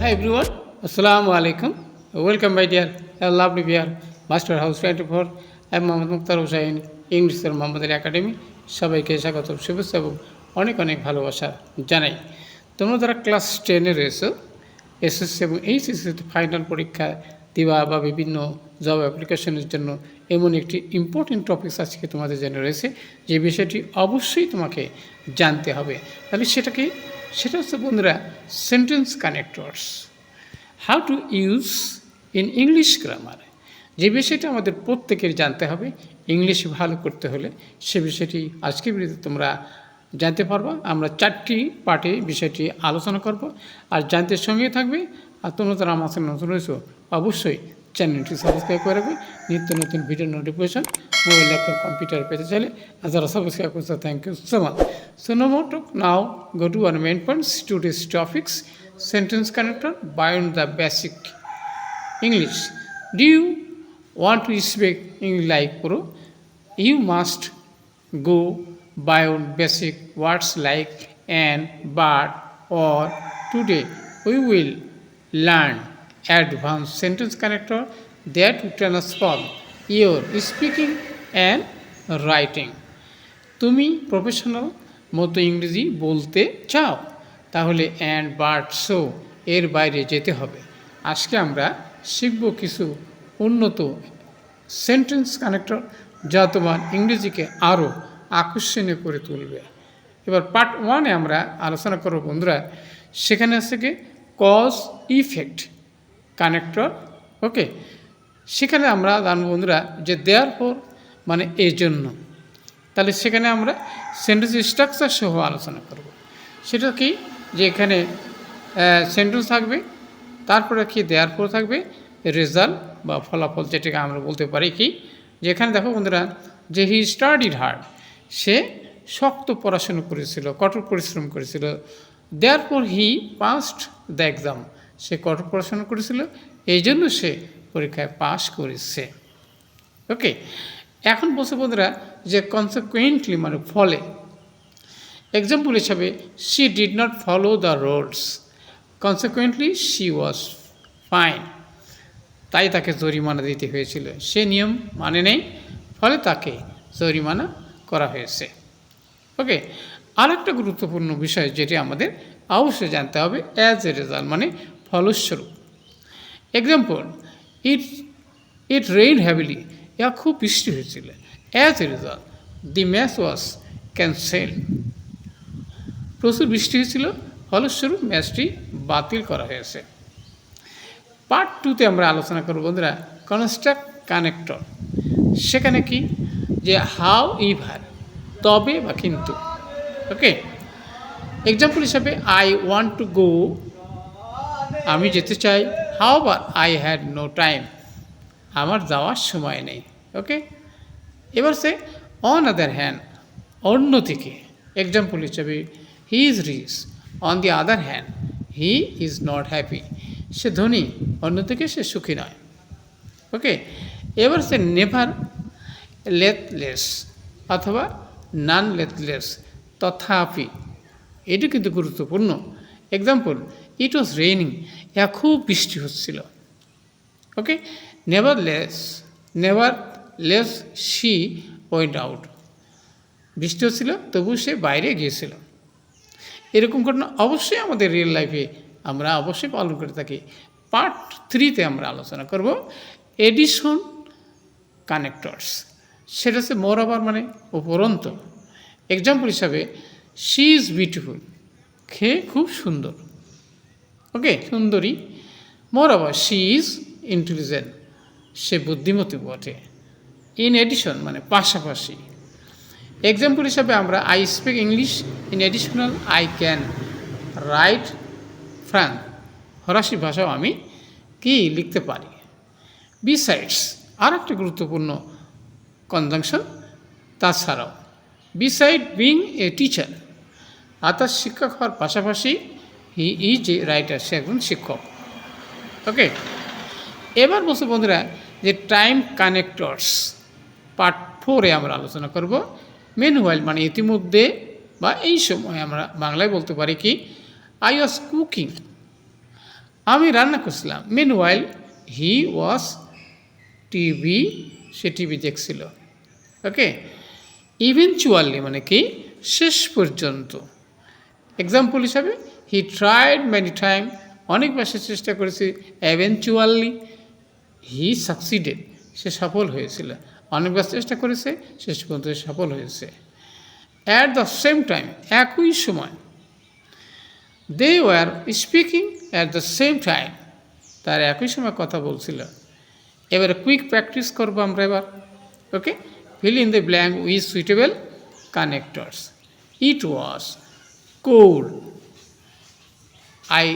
Hi everyone, Assalamu alaikum. Welcome my dear uh, lovely dear Master House 24. I'm Mohammad Mukhtar Hossain English sir Mohammad Ali academy সবাইকে স্বাগত শুভেচ্ছা এবং অনেক অনেক ভালোবাসা জানাই তোমরা যারা ক্লাস টেনে রয়েছো এসএসসি এবং এইচএসসিতে ফাইনাল পরীক্ষা দেওয়া বা বিভিন্ন জব অ্যাপ্লিকেশনের জন্য এমন একটি ইম্পর্টেন্ট টপিকস আজকে তোমাদের জন্য রয়েছে যে বিষয়টি অবশ্যই তোমাকে জানতে হবে তাহলে সেটা কি সেটা হচ্ছে বন্ধুরা sentence connectors how to use in English grammar যে বিষয়টা আমাদের প্রত্যেকের জানতে হবে ইংলিশ ভালো করতে হলে সে বিষয়টি আজকের ভিডিওতে তোমরা জানতে পারবা। আমরা চারটি পার্টে বিষয়টি আলোচনা করব। আর জানতে সঙ্গে থাকবে, আর তোমরা যারা আমার সাথে নতুন রয়েছো, অবশ্যই চ্যানেলটি সাবস্ক্রাইব করে রাখবে। নিত্য নতুন video notification mobile laptop computer পেতে চাইলে যারা সাবস্ক্রাইব করছে thank you so much so no more now go to our main points to this topics sentence connector beyond the basic English do you want to speak English like pro you must go beyond basic words like and but or today we will learn advance sentence connector that you transform your speaking and writing তুমি professional মতো ইংরেজি বলতে চাও, তাহলে and but show এর বাইরে যেতে হবে। আজকে আমরা শিখব কিছু উন্নত সেন্টেন্স কানেক্টর যা তোমার ইংরেজিকে আরও আকর্ষণীয় করে তুলবে। এবার পার্ট ওয়ানে আমরা আলোচনা করব বন্ধুরা, সেখানে আছে কি? কজ ইফেক্ট কানেক্টর ওকে সেখানে আমরা জানব বন্ধুরা যে দেয়ার পর মানে এই জন্য। তাহলে সেখানে আমরা সেন্টেন্স স্ট্রাকচার সহ আলোচনা করব। সেটা কি? যে এখানে সেন্টেন্স থাকবে, তারপরে কি দেয়ার পর থাকবে? রেজাল্ট বা ফলাফল যেটাকে আমরা বলতে পারি কি? যেখানে দেখো বন্ধুরা, যে হি স্টাডিড হার্ড, সে শক্ত পড়াশুনো করেছিল, কঠোর পরিশ্রম করেছিল। দেওয়ার পর হি পাস্ট দ্য এক্সাম, সে কঠোর পড়াশোনা করেছিল, এই জন্য সে পরীক্ষায় পাশ করেছে। ওকে এখন বলছে বন্ধুরা, যে কনসিকুয়েন্টলি মানে ফলে। এক্সাম্পল হিসাবে she did not follow the roads consequently she was fine তাই তাকে জরিমানা দিতে হয়েছিল। সে নিয়ম মানে নেই, ফলে তাকে জরিমানা করা হয়েছে। ওকে আরেকটা গুরুত্বপূর্ণ বিষয় যেটি আমাদের অবশ্যই জানতে হবে অ্যাজ এ রেজাল্ট মানে ফলস্বরূপ। Example it it rain heavily ইয়া খুব বৃষ্টি হয়েছিল। As a result the match was cancel প্রচুর বৃষ্টি হয়েছিল। ফলস্বরূপ ম্যাচটি বাতিল করা হয়েছে। পার্ট টুতে আমরা আলোচনা করব বন্ধুরা কনস্ট্রাক্ট কানেক্টর সেখানে কি? যে হাউ ইভার তবে বা কিন্তু। ওকে এক্সাম্পল হিসাবে আই ওয়ান্ট টু গো আমি যেতে চাই। However I had no time আমার যাওয়ার সময় নেই ওকে এবার সে অন আদার হ্যান্ড অন্যদিকে এক্সাম্পল হিসাবে he is rich on the other hand he is not happy সে ধনী অন্যদিকে সে সুখী নয় ওকে এবার সে নেভার লেথলেস অথবা নান লেথলেস তথাপি। এটি কিন্তু গুরুত্বপূর্ণ। এক্সাম্পল ইট ওয়াজ রেইনিং খুব বৃষ্টি হচ্ছিল। Okay nevertheless nevertheless she went out বৃষ্টি হচ্ছিল তবু সে বাইরে গিয়েছিল। এরকম ঘটনা অবশ্যই আমাদের রিয়েল লাইফে আমরা অবশ্যই পালন করে থাকি। পার্ট থ্রিতে আমরা আলোচনা করব। এডিশন কানেক্টরস সেটা হচ্ছে মোর আবার মানে উপরন্ত। এক্সাম্পল হিসাবে শি ইজ বিউটিফুল খেয়ে খুব সুন্দর। ওকে সুন্দরী। More moreover she is intelligent সে বুদ্ধিমতী বটে। ইন এডিশন মানে পাশাপাশি। এক্সাম্পল হিসাবে আমরা I speak English in additional I can write French ফরাসি ভাষাও আমি কি লিখতে পারি? বিসাইডস আর একটা গুরুত্বপূর্ণ কনজাংশন তাছাড়াও বিসাইড বিং এ টিচার অর্থাৎ শিক্ষক হওয়ার পাশাপাশি হি ইজ এ রাইটার সে একজন শিক্ষক। ওকে এবার বলছে বন্ধুরা যে টাইম কানেক্টরস পার্ট ফোরে আমরা আলোচনা করব। মেনুয়াইল মানে ইতিমধ্যে বা এই সময় আমরা বাংলায় বলতে পারি কি আই ওয়াজ কুকিং আমি রান্না করছিলাম। Meanwhile he was TV সে টিভি দেখছিল। ওকে ইভেনচুয়ালি মানে কি, শেষ পর্যন্ত। এক্সাম্পল হিসাবে হি ট্রাইড মেনি টাইম অনেকবার সে চেষ্টা করেছে। এভেনচুয়ালি হি সাকসিডেড সে সফল হয়েছিল। অনেকবার চেষ্টা করেছে, শেষ পর্যন্ত সফল হয়েছে। অ্যাট দ্য সেম টাইম একই সময় they were speaking at the same time তার একই সময় কথা বলছিল। এবার কুইক প্র্যাকটিস করব আমরা এবার। Okay fill in the blank with suitable connectors it was cold I,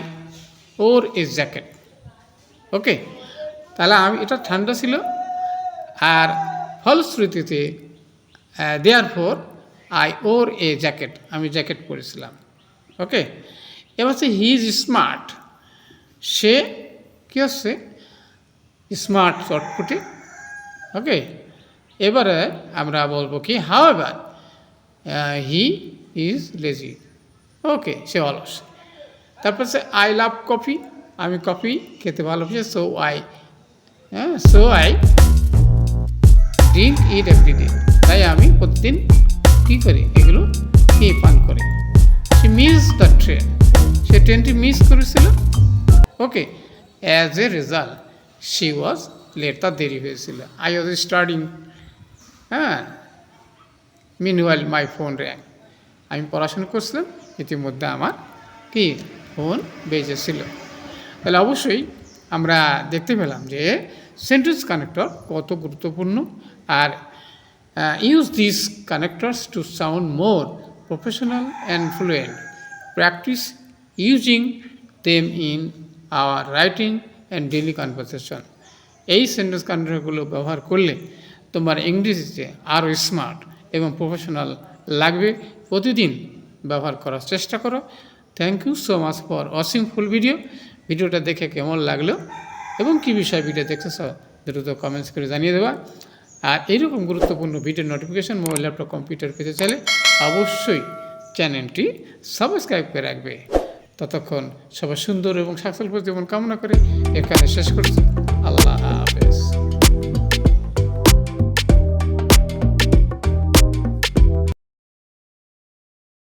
wore a jacket. Okay? তাহলে আমি, এটা ঠান্ডা ছিল। আর ফলশ্রুতিতে therefore I wore a jacket আমি জ্যাকেট পরেছিলাম। ওকে? এবার হচ্ছে হি ইজ স্মার্ট সে, কী হচ্ছে? স্মার্ট চটপটে। ওকে? এবারে আমরা বলব কি হাউ এবার হি ইজ লেজি ওকে? সে অলস। তারপর সে আই লাভ কফি আমি কফি খেতে ভালোবাসি সো আই হ্যাঁ so I drink it every day তাই আমি প্রতিদিন কী করি? এগুলো খেয়ে পান করি। সে মিস দ্য ট্রেন সে ট্রেনটি মিস করেছিল। Okay as a result she was late তার দেরি হয়েছিল। আই ওয়াজ স্টার্টিং হ্যাঁ। মিনওয়াইল মাই ফোন র্যাং আমি পড়াশোনা করছিলাম, ইতিমধ্যে আমার কি ফোন বেজেছিল। তাহলে অবশ্যই আমরা দেখতে পেলাম যে সেন্টেন্স কানেক্টর কত গুরুত্বপূর্ণ আর use this connectors to sound more professional and fluent practice using them in our writing and daily conversation এই সেন্টেন্স কানেক্টরগুলো ব্যবহার করলে তোমার ইংরেজিতে আরও স্মার্ট এবং প্রফেশনাল লাগবে। প্রতিদিন ব্যবহার করার চেষ্টা করো। Thank you so much for watching full video ভিডিওটা দেখে কেমন লাগল এবং কী বিষয়ে ভিডিও দেখতেছ, দ্রুত কমেন্টস করে জানিয়ে দেওয়া আর এইরকম গুরুত্বপূর্ণ video notification mobile laptop computer পেতে চাইলে অবশ্যই চ্যানেলটি সাবস্ক্রাইব করে রাখবে। ততক্ষণ সবাই সুন্দর এবং সাকসেসফুল জীবন কামনা করে এখানে শেষ করছি।